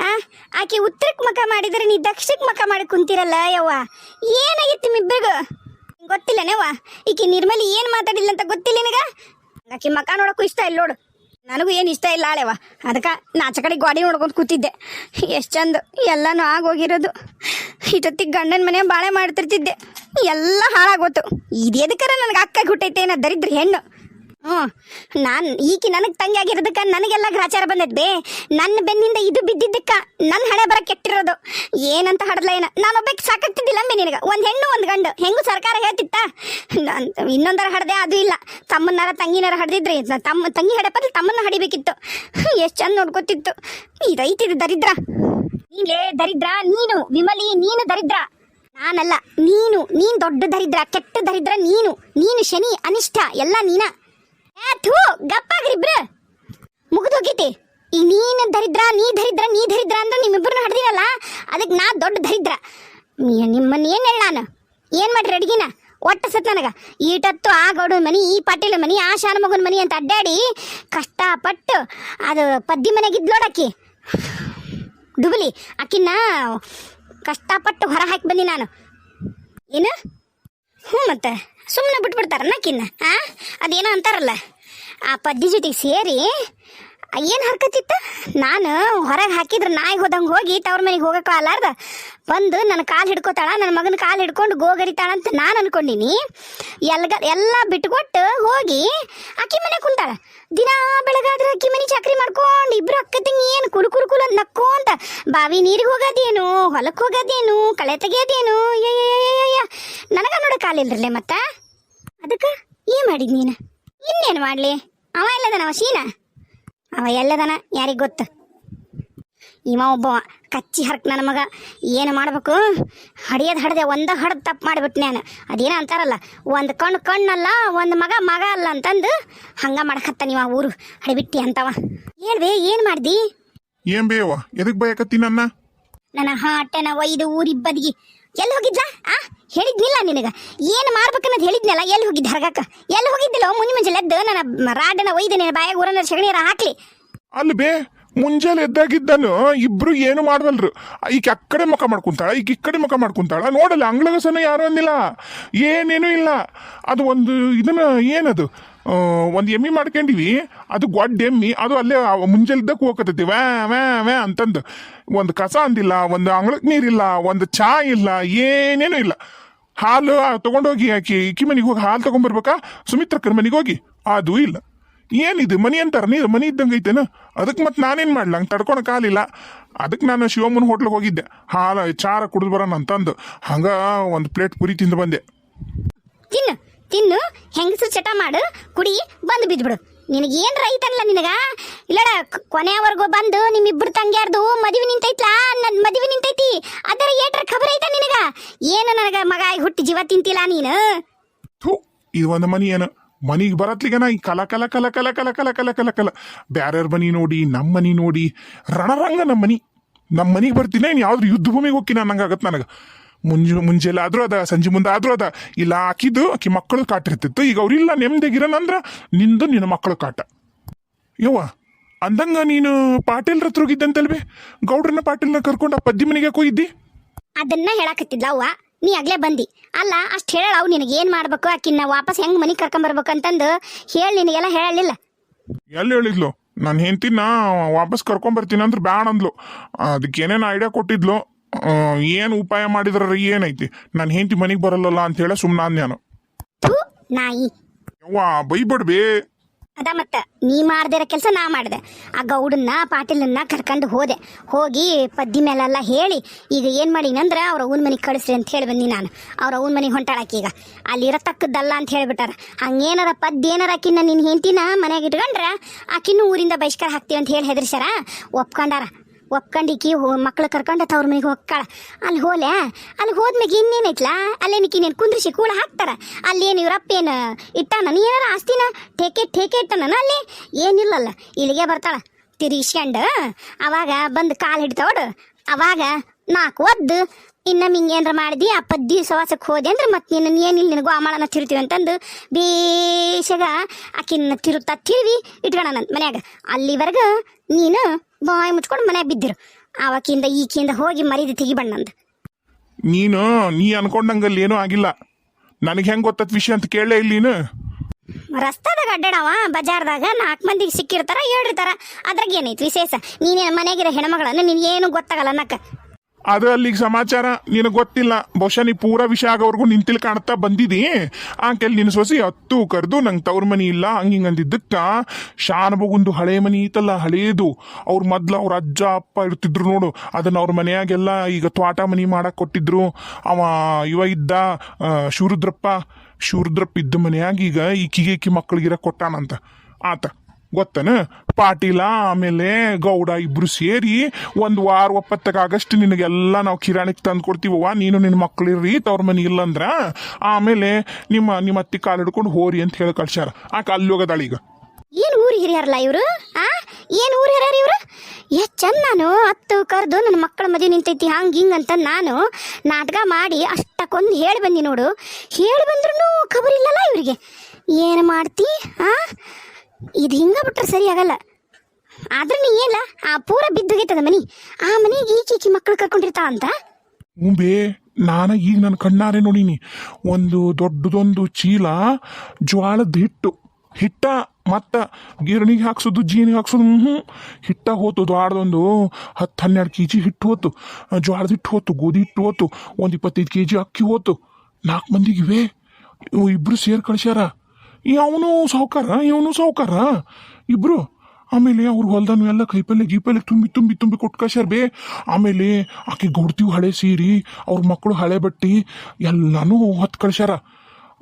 ಆ, ಆಕೆ ಉತ್ತರಕ್ಕೆ ಮಕ ಮಾಡಿದ್ರೆ ನೀ ದಕ್ಷಿಣಕ್ಕೆ ಮಕ ಮಾಡಿ ಕುಂತಿರಲ್ಲ, ಯವ್ವ. ಏನಾಗಿತ್ತು ನಿಮ್ಮಿಬ್ಬರಿಗೂ ಗೊತ್ತಿಲ್ಲನೇವ ಈಕೆ ನಿರ್ಮಲಿ ಏನು ಮಾತಾಡಿಲ್ಲ ಅಂತ ಗೊತ್ತಿಲ್ಲ ನಿನಗ? ಆಕೆ ಮಕ ನೋಡಕ್ಕೂ ಇಷ್ಟ ಇಲ್ಲ ನೋಡು. ನನಗೂ ಏನು ಇಷ್ಟ ಇಲ್ಲ ಆಳೆವ ಅದಕ್ಕೆ ನಾಚ ಕಡೆ ಗಾಡಿ ನೋಡ್ಕೊಂಡು ಕೂತಿದ್ದೆ. ಎಷ್ಟು ಚಂದ ಎಲ್ಲನೂ ಆಗೋಗಿರೋದು. ಇಷ್ಟೊತ್ತಿಗೆ ಗಂಡನ ಮನೆ ಬಾಳೆ ಮಾಡ್ತಿರ್ತಿದ್ದೆ. ಎಲ್ಲ ಹಾಳಾಗೋತು. ಇದೇದಕ್ಕರ ನನಗೆ ಅಕ್ಕ ಹುಟ್ಟೈತೆ ಏನೋ ದರಿದ್ರ ಹೆಣ್ಣು. ಹ್ಞೂ ನಾನು ಈಕಿ ನನಗೆ ತಂಗಿ ಆಗಿರೋದಕ್ಕೆ ನನಗೆಲ್ಲ ಗ್ರಾಚಾರ ಬಂದೈತೆ ಬೇ. ನನ್ನ ಬೆನ್ನಿಂದ ಇದು ಬಿದ್ದಿದ್ದಕ್ಕ ನನ್ನ ಹಣೆ ಬರ ಕೆಟ್ಟಿರೋದು. ಏನಂತ ಹಾಡಲ್ಲ ಏನ? ನಾನೊಬ್ಬಕ್ಕೆ ಸಾಕಾಗ್ತಿದ್ದಿಲ್ಲ ಅಂಬೆ ನಿನಗೆ. ಒಂದು ಹೆಣ್ಣು, ಒಂದು ಗಂಡು. ಹೆಂಗು ಸರ್ಕಾರ ಹೇಳ್ತಿತ್ತ? ನಾನ್ ಇನ್ನೊಂದರ ಹಡ್ದೆ ಅದು ಇಲ್ಲ. ತಮ್ಮನ್ನಾರ ತಂಗಿನಾರ ಹಡ್ದಿದ್ರಿ ತಮ್ಮ ತಂಗಿ ಹಡೆಪಲ್ಲಿ ತಮ್ಮನ್ನ ಹಡಿಬೇಕಿತ್ತು. ಎಷ್ಟು ಚಂದ ನೋಡ್ಕೊತಿತ್ತು. ಇದೈತಿದು ದರಿದ್ರ. ನೀಲೇ ದರಿದ್ರ, ನೀನು. ವಿಮಲಿ, ನೀನು ದರಿದ್ರ. ನಾನಲ್ಲ, ನೀನು. ನೀನ್ ದೊಡ್ಡ ದರಿದ್ರ, ಕೆಟ್ಟ ದರಿದ್ರ ನೀನು. ನೀನು ಶನಿ, ಅನಿಷ್ಟ, ಎಲ್ಲ ನೀನ. ಥೂ ಗಪ್ಪಾಗ್ರಿಬ್ರ ಮುಗಿದೋಗೈತಿ. ಈ ನೀನು ದರಿದ್ರ, ನೀ ದರಿದ್ರ ನೀ ದರಿದ್ರ ಅಂದ್ರೆ ನಿಮ್ಮಿಬ್ಬರನ್ನ ಹಡ್ದಿರಲ್ಲ? ಅದಕ್ಕೆ ನಾ ದೊಡ್ಡ ದರಿದ್ರ. ನಿಮ್ಮನ್ನ ಏನು ಹೇಳ ನಾನು? ಏನು ಮಾಡ್ರಿ ಅಡ್ಗಿನ? ಒಟ್ಟ ಸತ್ ನನಗ. ಈಟತ್ತು ಆ ಗೌಡನ ಮನಿ, ಈ ಪಾಟೀಲ ಮನಿ, ಆ ಶಾನ ಮಗನ ಮನಿ ಅಂತ ಅಡ್ಡಾಡಿ ಕಷ್ಟಪಟ್ಟು ಅದು ಪದ್ದಿ ಮನೆಗಿದ್ಲೋಡಕ್ಕಿ ಡುಬಲಿ ಆಕಿನ್ನ ಕಷ್ಟಪಟ್ಟು ಹೊರ ಹಾಕಿ ಬಂದಿ ನಾನು. ಏನು? ಹ್ಞೂ ಮತ್ತೆ. ಸುಮ್ಮನೆ ಬಿಟ್ಬಿಡ್ತಾರ ನಕ್ಕಿನ್ನ ಆ? ಅದೇನೋ ಅಂತಾರಲ್ಲ. ಆ ಪದ್ದಿ ಜೊತೆಗೆ ಸೇರಿ ಏನು ಹರ್ಕತ್ತಿತ್ತ ನಾನು ಹೊರಗೆ ಹಾಕಿದ್ರೆ ನಾಯಿ ಹೋದಂಗೆ ಹೋಗಿ ತವ್ರ ಮನೆಗೆ ಹೋಗಕ್ಕೆ ಅಲಾರ್ದ ಬಂದು ನನ್ನ ಕಾಲು ಹಿಡ್ಕೋತಾಳ ನನ್ನ ಮಗನ ಕಾಲು ಹಿಡ್ಕೊಂಡು ಗೋಗರಿತಾಳ ಅಂತ ನಾನು ಅನ್ಕೊಂಡಿನಿ. ಎಲ್ಗ, ಎಲ್ಲ ಬಿಟ್ಕೊಟ್ಟು ಹೋಗಿ ಅಕ್ಕಿ ಮನೆ ಕುಂತಾಳ. ದಿನ ಬೆಳಗಾದ್ರೆ ಮನೆ ಚಾಕ್ರಿ ಮಾಡ್ಕೊಂಡು ಇಬ್ರು ಅಕ್ಕ ತಂಗಿ ಏನು ಕುಲು ಕುಲು ಕುಲು ಅಂತ ನಕ್ಕೋಂತ, ಬಾವಿ ನೀರಿಗೆ ಹೋಗೋದೇನು ಹೊಲಕ್ಕೆ ಹೋಗೋದೇನು, ಕಳೆ ತೆಗಿಯೋದೇನು ನನಗ ನೋಡೋ ಕಾಲಿಲ್ರಲ್ಲೇ ಮತ್ತ? ಅದಕ್ಕೆ ಏನು ಮಾಡಿದ್ ನೀನು? ಇನ್ನೇನು ಮಾಡಲಿ? ಅವ ಎಲ್ಲದನ, ಅವ ಶೀನ? ಅವ ಎಲ್ಲದನ? ಯಾರಿಗೆ ಗೊತ್ತು? ಇವ ಒಬ್ಬವ. ಕಚ್ಚಿ ಹರ್ಕ್ ನನ್ನ ಮಗ. ಏನು ಮಾಡ್ಬೇಕು? ಹಡಿಯೋದು ಹಡ್ದೆ ಒಂದ ಹಡ್ದು ತಪ್ಪು ಮಾಡಿಬಿಟ್ಟು ನಾನು. ಅದೇನೋ ಅಂತಾರಲ್ಲ ಒಂದು ಕಣ್ಣು ಕಣ್ಣಲ್ಲ ಒಂದು ಮಗ ಮಗ ಅಲ್ಲ ಅಂತಂದು ಹಂಗ ಮಾಡಕತ್ತ ನೀವು ಆ ಊರು. ಹಡಿಬಿಟ್ಟಿ ಅಂತವ. ಹೇಳ್ಬೇ ಏನು ಮಾಡ್ದಿ? ಏನ್ ಬೇವ ಎದಕ್ ಬಯಕತ್ತಿ ನನ್ನ? ನನ್ನ ಹಾಟೆನ ಒಯ್ದು ಊರಿಬ್ಬದಿಗೆ ಎಲ್ಲಿ ಹೋಗಿದ್ಲ? ಆ ಹೇಳಿದ್ನಿಲ್ಲ ನಿನಗ? ಏನು ಮಾಡ್ಬೇಕನ್ನೋದು ಹೇಳಿದ್ನಲ್ಲ ಎಲ್ಲಿ ಹೋಗಿದ್ದ ಹರಗಕ್ಕ? ಎಲ್ಲಿ ಹೋಗಿದ್ದಿಲ್ಲ? ಮುಂಜಿ ಮುಂಜಾನೆ ಎದ್ದು ನನ್ನ ರಾಡನ ಒಯ್ದು ನಿನ್ನ ಬಾಯಾಗ ಊರನ್ನ ಸಗಣಿಯರ ಹಾಕ್ಲಿ. ಅಲ್ಲಿ ಬೇ ಮುಂಜಾನೆ ಎದ್ದಾಗಿದ್ದಾನು ಇಬ್ರು ಏನು ಮಾಡವಲ್ರು ಈಕೆ ಅಕ್ಕಡೆ ಮುಖ ಮಾಡ್ಕೊಂತಾಳ, ಈಕೆ ಇಕ್ಕಡೆ ಕಡೆ ಮುಖ ಮಾಡ್ಕೊಂತಾಳ. ನೋಡಲ್ಲ, ಅಂಗ್ಳಗಸನ ಯಾರು ಅಂದಿಲ್ಲ. ಏನೇನು ಇಲ್ಲ. ಅದು ಒಂದು ಇದನ್ನ ಏನದು? ಒಂದು ಎಮ್ಮಿ ಮಾಡ್ಕೊಂಡಿವಿ, ಅದು ಗೊಡ್ಡ ಎಮ್ಮಿ, ಅದು ಅಲ್ಲೇ ಮುಂಜಾನೆದ್ದಕ್ಕೆ ಹೋಗತೈತಿ. ವ್ಯಾ ವ್ಯಾ ವ್ಯಾ ಅಂತಂದು. ಒಂದು ಕಸ ಅಂದಿಲ್ಲ, ಒಂದು ಅಂಗ್ಳಕ್ಕೆ ನೀರಿಲ್ಲ, ಒಂದು ಚಾ ಇಲ್ಲ, ಏನೇನು ಇಲ್ಲ. ಹಾಲು ತಗೊಂಡೋಗಿ ಆಕಿ ಇಕ್ಕಿ ಮನೆಗೆ ಹೋಗಿ ಹಾಲು ತಗೊಂಡ್ಬರ್ಬೇಕಾ? ಸುಮಿತ್ರಕ್ಕನ ಮನೆಗೆ ಹೋಗಿ. ಅದು ಇಲ್ಲ. ಏನಿದು? ಮನಿ ಅಂತಾರ. ನೀರು ಮನಿ ಇದ್ದಂಗೆ ಐತೇನ? ಅದಕ್ಕೆ ಮತ್ತೆ ನಾನೇನು ಮಾಡ್ಲಾ? ಹಂಗೆ ತಡ್ಕೊಳಕ್ ಕಾಲಿಲ್ಲ ಅದಕ್ಕೆ ನಾನು ಶಿವಮ್ಮನ ಹೋಟ್ಲಿಗೆ ಹೋಗಿದ್ದೆ. ಹಾಲು ಚಾರ ಕುಡಿದು ಬರೋಣ ಅಂತಂದು. ಹಂಗೆ ಒಂದು ಪ್ಲೇಟ್ ಪುರಿ ತಿಂದು ಬಂದೆ. ತಿನ್ನು ತಿನ್ನು. ಹೆಂಗಸು ಚಟ ಮಾಡು. ಕುಡಿ ಬಂದು ಬಿದ್ಬಿಡು. ನಿನಗೆ ಏನು ರೈತನಲ್ಲ ನಿನಗ? ಇಲ್ಲಡ ಕೊನೆಯವರೆಗೂ ಬಂದು ನಿಮ್ಮಿಬ್ಬರು ತಂಗ್ಯಾರ್ದು ಮದುವೆ ನಿಂತೈತ್ಲಾ? ನನ್ನ ಮದುವೆ ನಿಂತೈತಿ. ಅದರ ಏಟ್ರ ಖಬರ್ ಐತ ನಿನಗ? ಏನು ನನಗ ಮಗ ಹುಟ್ಟಿ ಜೀವ ತಿಂತಿಲ್ಲ ನೀನು? ಥೂ ಇದು ಒಂದು ಮನಿ ಏನು? ಮನಿಗೆ ಬರತ್ಲಿಗನ ಈ ಕಲ ಕಲ ಕಲ ಕಲ ಕಲ ಕಲ ಕಲ ಕಲ ಕಲ. ಬ್ಯಾರ್ಯಾರ ಮನಿ ನೋಡಿ ನಮ್ಮ ಮನಿ ನೋಡಿ, ರಣರಂಗ ನಮ್ಮ ಮನಿ. ನಮ್ಮ ಮನಿಗೆ ಬರ್ತೀನಿ ಇನ್ನು ಯಾವ್ದು ಯುದ್ಧ ಭೂಮಿಗೆ ಹೋಗ್ತೀನಿ ಅನ್ನಂಗಾಗತ್ತೆ ನನಗೆ. ಮುಂಜೆ ಮುಂಜೆಲ್ಲ ಆದ್ರೂ ಅದ, ಸಂಜೆ ಮುಂದೆ ಆದ್ರೂ ಅದ. ಇಲ್ಲ ಹಾಕಿದ್ದು, ಆಕಿ ಮಕ್ಕಳು ಕಾಟಿರ್ತಿತ್ತು. ಈಗ ಅವ್ರಿಲ್ಲ ನೆಮ್ಮದಿಗಿರೋಣಂದ್ರ ನಿಂದು, ನಿನ್ನ ಮಕ್ಕಳು ಕಾಟ. ಯವ್ವ, ಅಂದಂಗ ನೀನು ಪಾಟೀಲ್ರ ಹತ್ರ ಹೋಗಿದ್ದಂತಲ್ವೇ ಗೌಡ್ರನ್ನ ಪಾಟೀಲ್ನ ಕರ್ಕೊಂಡು ಆ ಪದ್ದಿ ಮನೆಗೆ ಹೋಗಿದ್ದಿ? ಅದನ್ನ ಹೇಳಕತ್ತಿದ್ಲ ಅವ್ವ ನೀ ಆಗ್ಲೇ ಬಂದಿ. ಅಲ್ಲ ಅಷ್ಟು ಹೇಳ ಅವು ನಿನಗೆ ಏನು ಮಾಡ್ಬೇಕು? ಆಕಿನ್ನ ವಾಪಸ್ ಹೆಂಗ್ ಮನೆಗೆ ಕರ್ಕೊಂಬರ್ಬೇಕು ಅಂತಂದು ಹೇಳಿ ನಿನಗೆಲ್ಲ ಹೇಳಲಿಲ್ಲ. ಎಲ್ಲಿ ಹೇಳಿದ್ಲು? ನಾನು ಹೆಂಡ್ತಿನ ವಾಪಸ್ ಕರ್ಕೊಂಬರ್ತೀನಿ ಅಂದ್ರೆ ಬ್ಯಾಡ ಅಂದ್ಲು. ಅದಕ್ಕೆ ಏನೇನು ಐಡಿಯಾ ಕೊಟ್ಟಿದ್ಲು? ಏನು ಉಪಾಯ ಮಾಡಿದ್ರ ಏನೈತಿ? ನಾನು ಹೆಂಡತಿ ಮನೆಗೆ ಬರಲ್ಲಲ್ಲ ಅಂತ ಹೇಳಿ ಸುಮ್ಮನೆ ನಾನು. ನಾಯಿ. ಯವ್ವ ಬೈಬಡ್ಬೇ. ಅದ ಮತ್ತ ನೀ ಮಾಡ್ದಿರ ಕೆಲಸ ನಾ ಮಾಡಿದೆ. ಆ ಗೌಡನ್ನ ಪಾಟೀಲನ್ನ ಕರ್ಕೊಂಡು ಹೋದೆ. ಹೋಗಿ ಪದ್ದಿ ಮೇಲೆಲ್ಲ ಹೇಳಿ, ಈಗ ಏನು ಮಾಡೀನಂದ್ರೆ ಅವ್ರ ಅವನ ಮನೆಗೆ ಕಳಿಸ್ರಿ ಅಂತ ಹೇಳಿ ಬಂದಿ ನಾನು. ಅವ್ರ ಅವನ ಮನೆಗೆ ಹೊಂಟಾಳಾಕಿ ಈಗ. ಅಲ್ಲಿರೋ ತಕ್ಕದ್ದಲ್ಲ ಅಂತ ಹೇಳ್ಬಿಟ್ಟಾರ. ಹಂಗೇನಾರ ಪದ್ಯ ಏನಾರ ಆಕಿನ್ನ ನಿನ್ನ ಹೆಂಡತಿನ ಮನೆಗೆ ಇಟ್ಕೊಂಡ್ರೆ, ಆಕಿನ್ನೂ ಊರಿಂದ ಬಹಿಷ್ಕಾರ ಹಾಕ್ತೀವಿ ಅಂತ ಹೇಳಿ ಹೆದರ್ಸ್ಯಾರ. ಒಪ್ಕೊಂಡಾರ. ಒಪ್ಕೊಂಡಿಕಿ ಹೋ ಮಕ್ಳು ಕರ್ಕೊಂಡು ತವ್ರ ಮನೆಗೆ ಹೋಗ್ಕಾಳ. ಅಲ್ಲಿ ಹೋಲೆ? ಅಲ್ಲಿ ಇನ್ನೇನು ಇನ್ನೇನೈತ್ಲಾ? ಅಲ್ಲೇನಕ್ಕೆ ಇನ್ನೇನು ಕುಂದ್ರಿಸಿ ಕೂಳ ಹಾಕ್ತಾರ? ಅಲ್ಲೇನು ಇವ್ರಪ್ಪೇನು ಇಟ್ಟಾನ? ನೀ ಏನಾರ ಆಸ್ತಿನ? ಠೇಕೆ ಠೇಕೆ ಇಟ್ಟಾನ ಅಲ್ಲಿ? ಏನಿಲ್ಲಲ್ಲ. ಇಲ್ಲಿಗೆ ಬರ್ತಾಳ. ತಿರುಗಿಸ್ಕೊಂಡು ಅವಾಗ ಬಂದು ಕಾಲು ಹಿಡ್ತಾವಡು. ಅವಾಗ ನಾಲ್ಕು ಒದ್ದು, ಇನ್ನು ಹಿಂಗೇನ್ರ ಮಾಡಿದಿ? ಆ ಪದ್ದಿ ಸವಾಸಕ್ಕೆ ಹೋದೆ ಅಂದ್ರೆ ಮತ್ತೆ ನಿನ್ನ ಏನಿಲ್ಲ ನಿನಗೂ ಅಮಾಳನ ತಿರುತ್ತೀವಿ ಅಂತಂದು ಬೇಷಗ ಆಕಿನ ತಿರುತ್ತಾ ತಿರುವಿ ಇಟ್ಕೊಳನಂತ ಮನ್ಯಾಗ. ಅಲ್ಲಿವರೆಗೂ ನೀನು ಬಾಯಿ ಮುಚ್ಕೊಂಡು ಮನೆ ಬಿದ್ದಿರು. ಆವಕಿಂದ ಈಕಿಂದ ಹೋಗಿ ಮರಿದು ತೆಗಿಬಣ್ಣಂದು ನೀನು ನೀ ಅನ್ಕೊಂಡಂಗಲ್ಲಿ ಏನೂ ಆಗಿಲ್ಲ. ನನಗೆ ಹೆಂಗೆ ಗೊತ್ತತ್ ವಿಷಯ ಅಂತ ಕೇಳಲೇ ಇಲ್ಲ ನೀನು? ರಸ್ತಾದಾಗ ಅಡ್ಡಾಡವ ಬಜಾರ್ದಾಗ ನಾಲ್ಕು ಮಂದಿಗೆ ಸಿಕ್ಕಿರ್ತಾರ ಹೇಳಿರ್ತಾರ ಅದ್ರಾಗ ಏನೈತಿ ವಿಶೇಷ? ನೀನೇನು ಮನೆಗಿರೋ ಹೆಣ್ಮಗಳನ್ನು ನಿನಗೇನು ಗೊತ್ತಾಗಲ್ಲ ಅನ್ನಕ್ಕ. ಅದು ಅಲ್ಲಿಗೆ ಸಮಾಚಾರ ನಿನಗೆ ಗೊತ್ತಿಲ್ಲ. ಬಹುಶಃ ನೀ ಪೂರ ವಿಷಯ ಆಗೋವರೆಗೂ ನಿಂತಿಲ್ ಕಾಣ್ತಾ ಬಂದಿದಿ. ಆಕೆಲ್ ನಿನ್ನ ಸೊಸಿ ಹತ್ತು ಕರೆದು ನಂಗೆ ತವ್ರ ಮನಿ ಇಲ್ಲ, ಹಂಗೆ ಹಿಂಗ್ ಅಂದಿದ್ದಕ್ಕ. ಶಾನಬಗುಂದು ಹಳೆ ಮನಿ ಐತಲ್ಲ, ಹಳೇದು. ಅವ್ರ ಮೊದ್ಲು ಅವ್ರ ಅಜ್ಜ, ಅಪ್ಪ ಇರ್ತಿದ್ರು ನೋಡು. ಅದನ್ನ ಅವ್ರ ಮನೆಯಾಗೆಲ್ಲ ಈಗ ತ್ವಾಟ ಮನಿ ಮಾಡಕ್ ಕೊಟ್ಟಿದ್ರು. ಅವ ಇವ ಇದ್ದ ಶೂರುದ್ರಪ್ಪ. ಶಿವರುದ್ರಪ್ಪ ಇದ್ದ ಮನೆಯಾಗ ಈಗ ಈಕಿಗೆ ಈಕಿ ಮಕ್ಕಳಿಗಿರ ಕೊಟ್ಟಾನಂತ. ಆತ. ಗೊತ್ತನ? ಪಾಟೀಲ, ಆಮೇಲೆ ಗೌಡ ಇಬ್ರು ಸೇರಿ ಒಂದು ವಾರ ಒಪ್ಪತ್ತಕ್ಕಾಗಷ್ಟು ನಿನಗೆಲ್ಲ ನಾವು ಕಿರಾಣಿಗೆ ತಂದು ಕೊಡ್ತೀವವ್ವ, ನೀನು ನಿನ್ನ ಮಕ್ಕಳಿರ್ರಿ ತವ್ರ ಮನೆ ಇಲ್ಲಂದ್ರ ಆಮೇಲೆ ನಿಮ್ಮ ನಿಮ್ಮ ಅತ್ತಿ ಕಾಲು ಹಿಡ್ಕೊಂಡು ಹೋರಿ ಅಂತ ಹೇಳಿ ಕಳ್ಸ್ಯಾರ. ಆಕೆ ಅಲ್ಲಿ ಈಗ. ಏನು ಊರು ಹಿರಿಯರಲ್ಲ ಇವರು? ಆ? ಏನು ಊರು ಹಿರಿಯರು ಇವರು? ಎಷ್ಟು ಚಂದ ನಾನು. ಹತ್ತು ಕರೆದು ನನ್ನ ಮಕ್ಕಳ ಮದುವೆ ನಿಂತೈತಿ, ಹಂಗೆ ಹಿಂಗೆ ಅಂತ ನಾನು ನಾಟಕ ಮಾಡಿ ಅಷ್ಟಕ್ಕೊಂದು ಹೇಳಿ ಬಂದಿ ನೋಡು. ಹೇಳಿ ಬಂದ್ರೂ ಖಬರ್ ಇಲ್ಲಲ್ಲ ಇವರಿಗೆ. ಏನು ಮಾಡ್ತಿ? ಆ? ಇದು ಹಿಂಗೆ ಬಿಟ್ರೆ ಸರಿ ಆಗಲ್ಲ. ಆದ್ರೆ ನೀ ಏನಿಲ್ಲ ಆ ಪೂರ ಬಿದ್ದೋಗೈತದ ಮನಿ. ಆ ಮನೆಗೆ ಈಚೆ ಈಚೆ ಮಕ್ಕಳು ಕರ್ಕೊಂಡಿರ್ತಾ ಅಂತ? ಬೇ ನಾನು ಈಗ ನನ್ನ ಕಣ್ಣಾರೆ ನೋಡೀನಿ. ಒಂದು ದೊಡ್ಡದೊಂದು ಚೀಲ, ಜ್ವಾಳದ ಹಿಟ್ಟು. ಹಿಟ್ಟ ಮತ್ತ ಗಿರಣಿಗೆ ಹಾಕ್ಸೋದು, ಜೀನಿಗೆ ಹಾಕ್ಸೋದು ಹ್ಞೂ ಹಿಟ್ಟ ಹೋತು ದ್ವಾಡದೊಂದು ಹತ್ತು ಹನ್ನೆರಡು ಕೆ ಜಿ ಹಿಟ್ಟು ಹೋತು. ಜ್ವಾಳದ ಹಿಟ್ಟು ಹೋತು, ಗೋಧಿ ಹಿಟ್ಟು ಹೋತು. ಒಂದು ಇಪ್ಪತ್ತೈದು ಕೆ ಜಿ ಅಕ್ಕಿ ಹೋತು. ನಾಲ್ಕು ಮಂದಿಗೆ ಇವೆ. ಇಬ್ಬರು ಸೇರ್ ಕಳ್ಸ್ಯಾರ. ಅವನು ಸಾವುಕಾರ ಇವನು ಸಾವುಕಾರ. ಇಬ್ರು, ಆಮೇಲೆ ಅವ್ರ ಹೊಲ್ದನು ಎಲ್ಲ ಕೈಪಲ್ಲೆ, ಗೀಪಲ್ಲೆ ತುಂಬಿ ತುಂಬಿ ತುಂಬಿ ಕೊಟ್ಟು ಕಳ್ಸ್ಯಾರ ಬೇ ಆಮೇಲೆ ಆಕೆ ಗೌಡ್ತಿವ್ ಹಳೆ ಸೀರಿ, ಅವ್ರ ಮಕ್ಕಳು ಹಳೆ ಬಟ್ಟಿ, ಎಲ್ಲಾನು ಹೊತ್ತು ಕಳ್ಸ್ಯಾರ.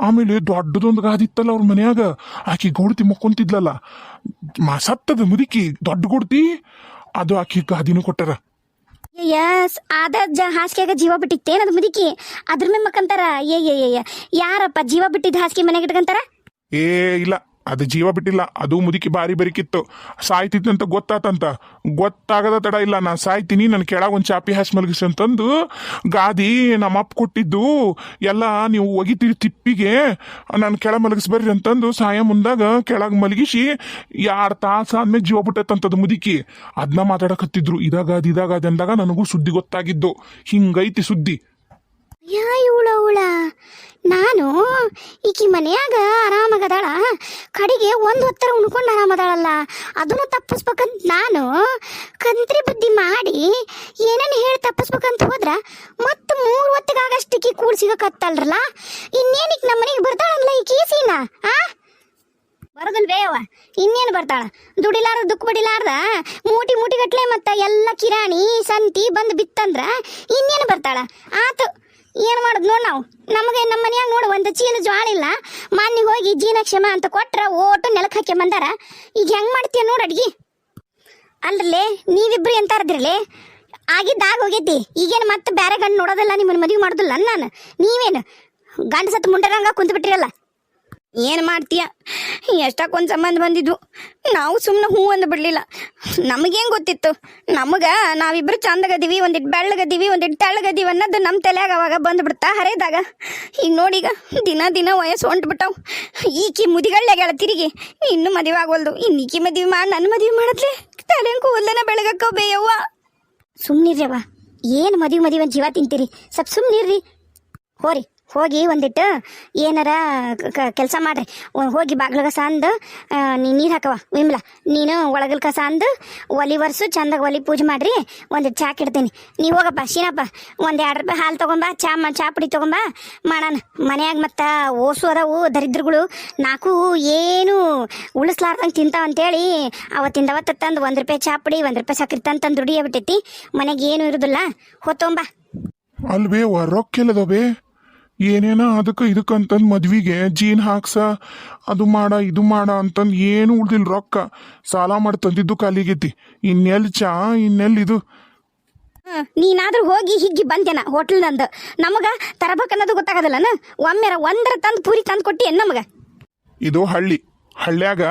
ಆಮೇಲೆ ದೊಡ್ಡದೊಂದು ಗಾದಿತ್ತಲ್ಲ ಅವ್ರ ಮನ್ಯಾಗ, ಆಕೆ ಗೋಡ್ತಿ ಮಕ್ಕೊಂತಿದ್ಲಲ್ಲ. ಮ ಸತ್ತದ ಮುದುಕಿ, ದೊಡ್ಡ ಗೋಡ್ತಿ, ಅದು ಆಕೆ ಗಾದಿನೂ ಕೊಟ್ಟಾರ. ಎಸ್ ಆದ ಜ ಜೀವ ಬಿಟ್ಟಿತ್ತೇನದು ಮುದುಕಿ? ಅದ್ರ ಮೇಲೆ ಮಕ್ಕಂತಾರ? ಏ. ಯಾರಪ್ಪ ಜೀವ ಬಿಟ್ಟಿದ್ದ ಹಾಸಿಗೆ ಮನೆಗೆ ಇಟ್ಕಂತಾರ? ಏ, ಇಲ್ಲ. ಅದು ಜೀವ ಬಿಟ್ಟಿಲ್ಲ. ಅದು ಮುದುಕಿ ಬಾರಿ ಬರಿಕಿತ್ತು. ಸಾಯ್ತಿತ್ತು ಅಂತ ಗೊತ್ತಾತಂತ. ಗೊತ್ತಾಗದ ತಡ ಇಲ್ಲ. ನಾನು ಸಾಯ್ತೀನಿ. ನನ್ನ ಕೆಳಗೆ ಒಂದು ಚಾಪಿ ಹಾಸಿ ಮಲಗಿಸಿ ಅಂತಂದು ಗಾದಿ ನಮ್ಮ ಅಪ್ಪ ಕೊಟ್ಟಿದ್ದು. ಎಲ್ಲ ನೀವು ಒಗಿತೀರಿ ತಿಪ್ಪಿಗೆ. ನಾನು ಕೆಳ ಮಲಗಿಸ್ಬರ್ರಿ ಅಂತಂದು ಸಾಯ ಮುಂದಾಗ ಕೆಳಗೆ ಮಲಗಿಸಿ ಎರಡು ತಾಸು ಆದ್ಮೇಲೆ ಜೀವ ಬಿಟ್ಟತ್ತಂತದ್ದು ಮುದುಕಿ. ಅದನ್ನ ಮಾತಾಡಕತ್ತಿದ್ರು. ಇದಾಗ ಅದು ಇದಾಗ ಅದು ಅಂದಾಗ ನನಗೂ ಸುದ್ದಿ ಗೊತ್ತಾಗಿದ್ದು. ಹಿಂಗೈತಿ ಸುದ್ದಿ. ಯಾ ಇವಳ ಅವಳ? ನಾನು ಈಕಿ ಮನ್ಯಾಗ ಆರಾಮಾಗದಾಳ. ಕಡೆಗೆ ಒಂದು ಹೊತ್ತರ ಉಣ್ಕೊಂಡು ಆರಾಮದಾಳಲ್ಲ. ಅದನ್ನು ತಪ್ಪಿಸ್ಬೇಕಂತ ನಾನು ಕಂತ್ರಿ ಬುದ್ಧಿ ಮಾಡಿ ಏನೇನು ಹೇಳಿ ತಪ್ಪಿಸ್ಬೇಕಂತ ಹೋದ್ರ ಮತ್ತೆ ಮೂರು ಹೊತ್ತಿಗಾಗಷ್ಟು ಈಕಿ ಕೂಡ್ ಸಿಗಕತ್ತಲ್ರಲ್ಲ? ಇನ್ನೇನಿಕ್ ನಮ್ಮ ಮನೆಗೆ ಬರ್ತಾಳಲ್ಲ ಈಕಿ ಸೀನಾ ಆ? ಬರೋದಿಲ್ಲ ಬೇವ, ಇನ್ನೇನು ಬರ್ತಾಳ? ದುಡಿಲಾರ ದುಃಖ ಮೂಟಿ ಮೂಟಿ ಗಟ್ಲೆ ಮತ್ತ ಎಲ್ಲ ಕಿರಾಣಿ, ಸಂತಿ ಬಂದು ಬಿತ್ತಂದ್ರ ಇನ್ನೇನು ಬರ್ತಾಳ? ಆತು ಏನು ಮಾಡೋದು ನೋಡ್ ನಾವು? ನಮಗೆ ನಮ್ಮ ಮನ್ಯಾಗ ನೋಡು ಒಂದು ಚೀಲ ಜ್ವಾಳ ಇಲ್ಲ. ಮಾನ್ಯ ಹೋಗಿ ಜೀನಕ್ಷಮ ಅಂತ ಕೊಟ್ರ ಓಟು ನೆಲಕ್ಕೆ ಹಾಕಿ ಬಂದಾರ. ಈಗ ಹೆಂಗ್ ಮಾಡ್ತೀಯ ನೋಡು ಅಡ್ಗಿ? ಅಲ್ರಲ್ಲೇ, ನೀವಿಬ್ರು ಎಂತಾರದ್ರಲ್ಲೇ ಆಗಿದ್ದಾಗ ಹೋಗೈತಿ. ಈಗೇನು ಮತ್ತೆ ಬೇರೆ ಗಂಡು ನೋಡೋದಿಲ್ಲ ನಿಮ್ಮನ್ನ ಮದುವೆ ಮಾಡೋದಿಲ್ಲ ನಾನು. ನೀವೇನು ಗಂಡ ಸತ್ತು ಮುಂಡರಂಗ ಕುಂತು ಬಿಟ್ಟಿರಲ್ಲ ಏನು ಮಾಡ್ತೀಯ? ಎಷ್ಟಕ್ಕೊಂದು ಸಂಬಂಧ ಬಂದಿದ್ವು. ನಾವು ಸುಮ್ಮನೆ ಹೂ ಅಂದು ಬಿಡಲಿಲ್ಲ. ನಮಗೇನು ಗೊತ್ತಿತ್ತು? ನಮಗೆ ನಾವಿಬ್ರು ಚಂದಗದೀವಿ ಒಂದಿಟ್ಟು ಬೆಳ್ಳಗದೀವಿ ಒಂದಿಟ್ಟು ತೆಳ್ಳಗದೀವಿ ಅನ್ನೋದು ನಮ್ಮ ತಲೆಯಾಗ ಅವಾಗ ಬಂದ್ಬಿಡ್ತಾ ಹರೇದಾಗ. ಈಗ ನೋಡೀಗ ದಿನ ದಿನ ವಯಸ್ಸು ಹೊಂಟ್ಬಿಟ್ಟವು ಈಕಿ ಮುದಿಗಳ್ಳೆಗಳ ತಿರುಗಿ, ಇನ್ನೂ ಮದುವೆ ಆಗೋಲ್ದು ಇನ್ನು ಈಕಿ ಮದುವೆ ಮಾಡಿ ನನ್ನ ಮದುವೆ ಮಾಡತ್ಲೆ? ತಲೆ ಕೂದಲನ ಬೆಳಗಕ್ಕೋ ಬೇಯವ್ವ. ಸುಮ್ಮನಿರ್ರವ್ವ ಏನು ಮದುವೆ ಮದುವೆ ಜೀವ ತಿಂತೀರಿ. ಸ್ವಲ್ಪ ಸುಮ್ಮನಿರ್ರಿ ಹೋರಿ. ಹೋಗಿ ಒಂದಿಟ್ಟು ಏನಾರ ಕೆಲಸ ಮಾಡ್ರಿ. ಹೋಗಿ ಬಾಗ್ಲ ಕಸ ಅಂದು ನೀ ನೀರು ಹಾಕವ ವಿಮ್ಲ. ನೀನು ಒಳಗಲ್ ಕಸ ಅಂದು ಒಲಿ ಒರೆಸು, ಚಂದಾಗ ಒಲಿ ಪೂಜೆ ಮಾಡ್ರಿ ಒಂದಿಟ್ಟು ಚಾಕ್ ಇಡ್ತೀನಿ ನೀ ಹೋಗಪ್ಪ, ಶೀನಪ್ಪ, ಒಂದು ಎರಡು ರೂಪಾಯಿ ಹಾಲು ತೊಗೊಂಬ, ಚಾ ಚಾ ಪುಡಿ ತೊಗೊಂಬ, ಮಾಡೋಣ. ಮನೆಯಾಗ ಮತ್ತು ಓಸು ಅದಾವು, ದರಿದ್ರಗಳು ನಾಲ್ಕು ಏನು ಉಳಿಸ್ಲಾರ್ದಂಗೆ ತಿಂತಾವ ಅಂತೇಳಿ ಅವತ್ತಿಂದ ಅವತ್ತು ತಂದು ಒಂದು ರೂಪಾಯಿ ಚಾ ಪುಡಿ, ಒಂದು ರೂಪಾಯಿ ಸಕ್ಕರೆ ತಂದು ತಂದು ದುಡಿಯೇ ಬಿಟ್ಟೈತಿ ಮನೆಗೆ ಏನು ಇರೋದಿಲ್ಲ. ಹೊತ್ತೊಂಬ ಅಲ್ವೇ ರೊಕ್ಕೆಲ್ಲದವೆ ಏನೇನ ಅದಕ್ಕೆ ಇದಕ್ಕೆ ಅಂತಂದು ಮದ್ವಿಗೆ ಜೀನ್ ಹಾಕ್ಸ ಅದು ಮಾಡ ಇದು ಮಾಡ ಅಂತಂದು ಏನು ಉಳ್ದಿಲ್ಲ ರೊಕ್ಕ. ಸಾಲ ಮಾಡಿ ತಂದಿದ್ದು ಕಾಲಿಗೈತಿ ಇನ್ನೆಲ್ಲಿ ಚಾ ಇನ್ನೆಲ್ಲಿ ಇದು. ನೀನಾದ್ರೂ ಹೋಗಿ ಹಿಗ್ಗಿ ಬಂದೇನ ಹೋಟ್ಲ್ನಂದು ನಮಗ ತರಬೇಕನ್ನೋದು ಗೊತ್ತಾಗದಲ್ಲನ? ಒಮ್ಮೆರ ಒಂದರ ತಂದು ಪೂರಿ ತಂದು ಕೊಟ್ಟಿ ನಮಗ? ಇದು ಹಳ್ಳಿ. ಹಳ್ಳ್ಯಾಗ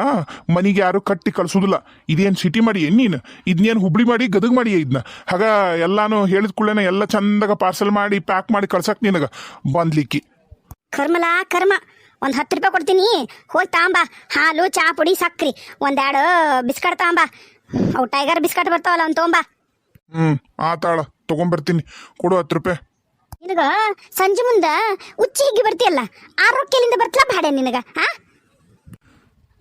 ಮನೆಗೆ ಯಾರು ಕಟ್ಟಿ ಕಳ್ಸೋದಿಲ್ಲ. ಇದೇನು ಸಿಟಿ ಮಾಡಿ ಏನ್ ನೀನು? ಇದನ್ನೇನು ಹುಬ್ಳಿ ಮಾಡಿ ಗದಗ ಮಾಡಿ ಇದನ್ನ ಹಾಗ ಎಲ್ಲಾನು ಹೇಳಿದ ಕೂಡಲೇನ ಎಲ್ಲ ಚಂದಾಗ ಪಾರ್ಸಲ್ ಮಾಡಿ ಪ್ಯಾಕ್ ಮಾಡಿ ಕಳ್ಸಕ್ ನಿನಗ ಬಂದ್ಲಿಕ್ಕಿ. ಕರ್ಮಲ ಕರ್ಮ. ಒಂದು ಹತ್ತು ರೂಪಾಯಿ ಕೊಡ್ತೀನಿ. ಹೋಗಿ ತಾಂಬ. ಹಾಲು ಚಾ ಪುಡಿ ಸಕ್ರಿ. ಒಂದೆರಡು ಬಿಸ್ಕಟ್ ತಾಂಬ. ಅವು ಟೈಗರ್ ಬಿಸ್ಕಟ್ ಬರ್ತಾವಲ್ಲ ಅವ್ನು ತೊಗೊಂಬಾ ಹ್ಞೂ ಆತಾಳ ತೊಗೊಂಬರ್ತೀನಿ. ಕೊಡು ಹತ್ತು ರೂಪಾಯಿ. ನಿನಗ ಸಂಜೆ ಮುಂದೆ ಉಚ್ಚಿ ಹಿಗ್ಗಿ ಬರ್ತೀಯಲ್ಲ? ಆರೋಗ್ಯಲಿಂದ ಬರ್ತಲ ಬಾಡೆ ನಿನಗ ಹಾ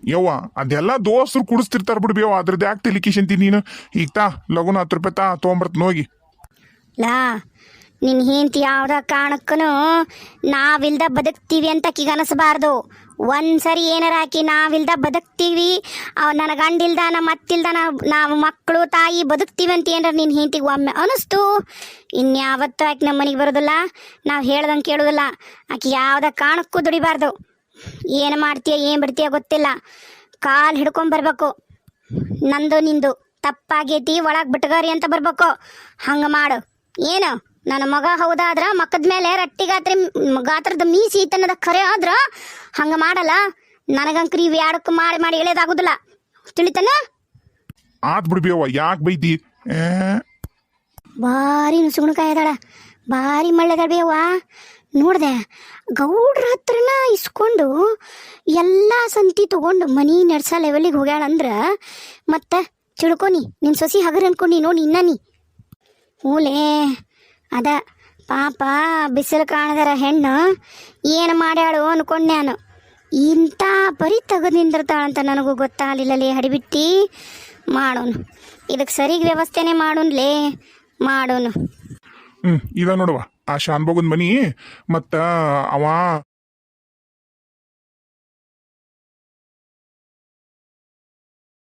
ಯವ್ವ ಅದೆಲ್ಲ ದೋಸ್ತರು ಕುಡಿಸ್ತಿರ್ತಾರ ಬಿಡ್ಬಿ ಬೇವ ಅದ್ರದ್ದು ಯಾಕೆ ತೆಲಿಕಿಶಂತಿ ನೀನು. ಈಗ ತಾ, ಲಗುನ ಹತ್ತು ರೂಪಾಯಿ ತಾ ತೊಗೊಂಬರ್ತನ ಹೋಗಿ ಲಾ ನಿನ್ನ ಹೆಂಡತಿ ಯಾವ್ದ ಕಾರಣಕ್ಕೂ ನಾವಿಲ್ದ ಬದುಕ್ತೀವಿ ಅಂತ ಆಕಿಗೆ ಅನಿಸ್ಬಾರ್ದು. ಒಂದ್ಸರಿ ಏನಾರ ಹಾಕಿ ನಾವಿಲ್ದ ಬದುಕ್ತೀವಿ, ಅವ್ ನನ್ನ ಗಂಡಿಲ್ದ ನಮ್ಮ ಅತ್ತಿಲ್ದ, ನಾವು ನಾವು ಮಕ್ಕಳು ತಾಯಿ ಬದುಕ್ತೀವಿ ಅಂತ ಏನಾರ ನಿನ್ನ ಹೆಂಡತಿಗೆ ಒಮ್ಮೆ ಅನಿಸ್ತು? ಇನ್ಯಾವತ್ತೂ ಆಕೆ ನಮ್ಮ ಮನೆಗೆ ಬರೋದಿಲ್ಲ, ನಾವು ಹೇಳ್ದಂಗೆ ಕೇಳೋದಿಲ್ಲ. ಆಕೆ ಯಾವ್ದ ಕಾರಣಕ್ಕೂ ದುಡಿಬಾರ್ದು. ಏನು ಮಾಡ್ತೀಯ ಏನು ಬಿಡ್ತೀಯ ಗೊತ್ತಿಲ್ಲ. ಕಾಲು ಹಿಡ್ಕೊಂಬರ್ಬೇಕು ನಂದು ನಿಂದು. ತಪ್ಪಾಗೈತಿ ಒಳಗೆ ಬಿಟ್ಗಾರಿ ಅಂತ ಬರ್ಬೇಕು. ಹಂಗೆ ಮಾಡು. ಏನು? ನನ್ನ ಮಗ ಹೌದಾದ್ರೆ ಮಕ್ಕದ ಮೇಲೆ ರಟ್ಟಿ ಗಾತ್ರ ಗಾತ್ರದ ಮೀಸಿ ತನ್ನದ ಖರೆ ಆದ್ರೆ ಹಂಗೆ ಮಾಡಲ್ಲ. ನನಗಂಕ್ರಿ ಇವು ಮಾಡಿ ಮಾಡಿ ಎಳೆದಾಗುದಿಲ್ಲ ತಿಳಿತನ? ಆತ್ ಬಿಡು ಬೇವ ಯಾಕೆ ಬೈತಿ? ಏ? ಭಾರಿ ನುಸುಗುಣಕಾಯಿ ಅದಾಳ. ಭಾರಿ ಮಳ್ಳೆದಾಳ ಬೇವ ನೋಡ್ದೆ, ಗೌಡ್ರ ಹತ್ರನ ಇಸ್ಕೊಂಡು ಎಲ್ಲ ಸಂತಿ ತಗೊಂಡು ಮನಿ ನಡ್ಸ ಲೆವೆಲಿಗೆ ಹೋಗ್ಯಾಳಂದ್ರ ಮತ್ತೆ ತಿಳ್ಕೊನಿ ನಿನ್ನ ಸೊಸಿ ಹಗರ್ ಅನ್ಕೊಂಡು ನೋಡಿ ಇನ್ನ ನೀ. ಹೂಲೇ, ಅದ ಪಾಪ ಬಿಸಿಲು ಕಾಣದರ ಹೆಣ್ಣು ಏನು ಮಾಡ್ಯಾಳು ಅನ್ಕೊಂಡೆ ನಾನು. ಇಂಥ ಪರಿ ತೆಗೆದು ನಿಂದಿರ್ತಾಳಂತ ನನಗೂ ಗೊತ್ತಾಗಲಿಲ್ಲಲೇ ಹಡಿಬಿಟ್ಟಿ ಮಾಡೋನು. ಇದಕ್ಕೆ ಸರಿಗೆ ವ್ಯವಸ್ಥೆನೇ ಮಾಡೋನ್ಲೇ, ಮಾಡೋನು. ಹ್ಞೂ ಇದ ನೋಡುವ. ಆ ಶಾನ್ಭೋಗನ್ ಮನಿ ಮತ್ತು ಅವ